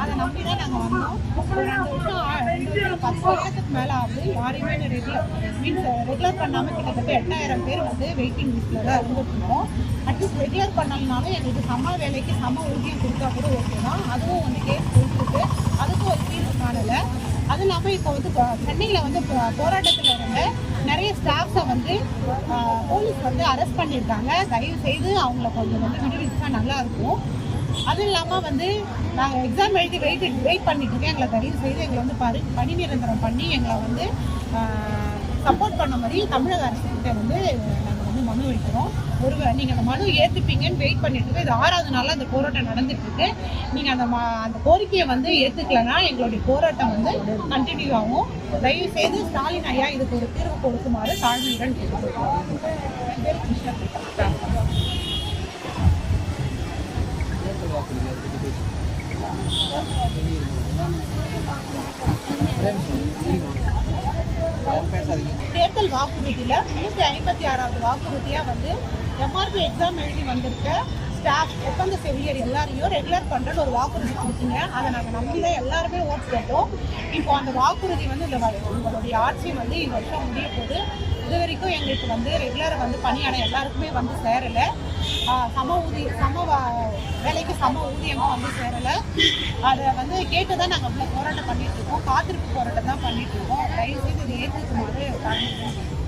அதை நம்பி தான் நாங்கள் வந்தோம் ஒரு ரெண்டு வருஷம் ரெண்டு பத்து வருஷத்துக்கு மேலே ஆகுது யாரையுமே ரெகுலர் மீன்ஸ் ரெகுலர் பண்ணாமல் கிட்டத்தட்ட எட்டாயிரம் பேர் வந்து வெயிட்டிங் லிஸ்ட்டில் தான் இருந்துருக்கோம் அட்லீஸ்ட் ரெகுலர் பண்ணலனாலும் எங்களுக்கு சம வேலைக்கு சம ஊதியம் கொடுத்தா கூட ஓகே தான். அதுவும் வந்து கேஸ் போயிட்டுருக்கு அதுக்கும் இப்போ வந்து சென்னையில் வந்து போராட்டத்தில் இருந்த நிறைய ஸ்டாஃப்ஸை வந்து போலீஸ் வந்து அரெஸ்ட் பண்ணியிருக்காங்க. தயவு செய்து அவங்கள கொஞ்சம் வந்து விடுவிச்சா நல்லாயிருக்கும் அதுவும் இல்லாமல் வந்து நாங்கள் எக்ஸாம் எழுதி வெயிட் வெயிட் பண்ணிட்டு இருக்கேன். எங்களை தயவு செய்து எங்களை வந்து பரி பணி நிரந்தரம் பண்ணி எங்களை வந்து சப்போர்ட் பண்ண மாதிரி தமிழக அரசுக்கிட்ட வந்து வந்து மனு வைக்கிறோம். ஒரு நீங்கள் அந்த மனு ஏற்றுப்பீங்கன்னு வெயிட் பண்ணிட்டு இருக்கோம் இது ஆறாவது நாளாக அந்த போராட்டம் நடந்துட்டு இருக்கு. நீங்கள் அந்த மா அந்த கோரிக்கையை வந்து ஏற்றுக்கலன்னா எங்களுடைய போராட்டம் வந்து கண்டினியூ ஆகும். தயவு செய்து ஸ்டாலின் ஐயா இதுக்கு ஒரு தீர்வு கொடுக்குமாறு தாழ்மையுடன் கேட்டுக்கொள்கிறோம். என் தேர்தல் வாக்குறுதியில் நூற்றி ஐம்பத்தி ஆறாவது வாக்குறுதியாக வந்து எம்ஆர்பி எக்ஸாம் எழுதி வந்திருக்க ஸ்டாஃப் ஒப்பந்த செவிலியர் எல்லாரையும் ரெகுலர் பண்ணுறன்னு ஒரு வாக்குறுதி கொடுத்தீங்க. அதை நாங்கள் நம்பி தான் எல்லாருமே ஓட்டு போட்டோம் இப்போ அந்த வாக்குறுதி வந்து இந்த உங்களுடைய ஆட்சி வந்து இந்த வருஷம் முடிய போது இது வரைக்கும் எங்களுக்கு வந்து ரெகுலர் வந்து பணியான எல்லாருக்குமே வந்து சேரலை. சம ஊதிய சம வேலைக்கு சம ஊதியமும் வந்து சேரலை. அதை வந்து கேட்டு தான் நாங்கள் போராட்டம் பண்ணிட்டு இருக்கோம். காத்திருப்பு போராட்டம் தான் பண்ணிட்டு Tanya.